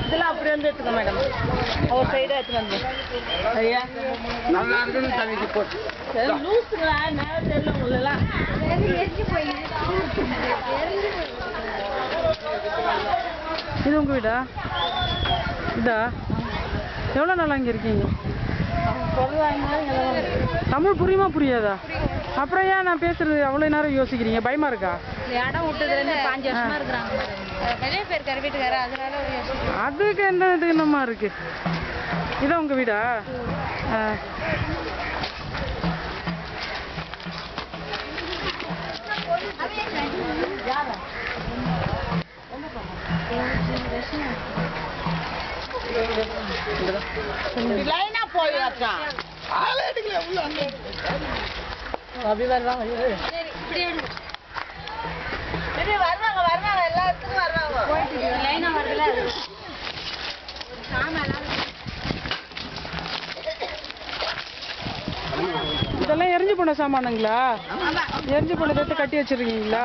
இதெல்லாம் அப்படி வந்து எடுத்துக்க மேடம் ஒரு சைடாக எடுத்துக்க வந்து ஐயா நல்லா இருக்குன்னு போட்டு. சரி லூசுங்களா நேரம் தெரியல உங்களெல்லாம் இது உங்கள் வீடா? இதா? எவ்வளோ நாளா இங்கே இருக்கீங்க? தமிழ் புரியுமா புரியாதா? அப்புறம் ஏன் நான் பேசுறது அவ்வளோ நேரம் யோசிக்கிறீங்க? பயமா இருக்கா? இடம் விட்டதுலேருந்து பாஞ்சு வருஷமா இருக்கிறாங்க. வெளியே போயிருக்காரு வீட்டுக்காரு அதனால ஒரு யோசனை. அதுக்கு என்ன இது என்னமா இருக்கு? இதான் உங்கள் வீடா? ஆ லைனாக போயாச்சான் அப்படி வருவாங்க. இரு. சரி இப்படி எடுங்க இரு, வருவாங்க வருவாங்க எல்லா இடத்துக்கும் வருவாங்க. லைனா வருதுல அது ஒரு சாமி இதெல்லாம் எரிஞ்சு போன சாமானுங்களா? எரிஞ்சு போனதை கட்டி வச்சிருக்கீங்களா?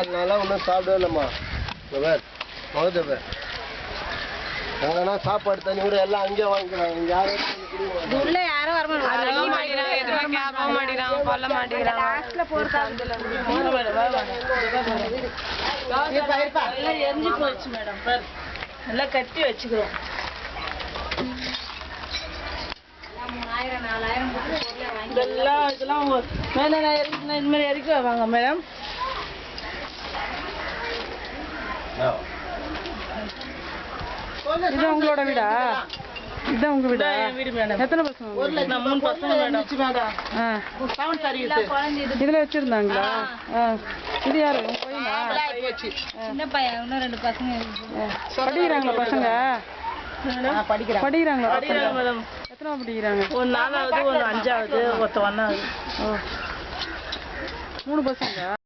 நாலு நாளாக ஒன்றும் சாப்பிடவே இல்லைம்மா பேர் மகத்த பேர். எங்கன்னா சாப்பாடு தண்ணி கூட எல்லாம் அங்கேயே வாங்கிக்கிறாங்க. இங்கே யாரும் உள்ள யாரும் வர எரிஞ்சு மேடம். எல்லாம் கட்டி வச்சுக்கிறோம். இதெல்லாம் மேலே இறக்கி வாங்க மேடம். இது உங்களோட வீடா? இதான் உங்க வீடா? எத்தனை பசங்க மூணு பசங்க மேடம் இதுல வச்சிருந்தாங்களா? இது யாரு? உங்க பையனா? சின்ன பையன் இன்னும் ரெண்டு பசங்க. படிக்கிறாங்களா பசங்க? படிக்கிறாங்களா மேடம் எத்தனை படிக்கிறாங்க? ஒரு நாலாவது ஒன்று அஞ்சாவது ஒருத்த ஒன்றாவது ஓ. மூணு பசங்க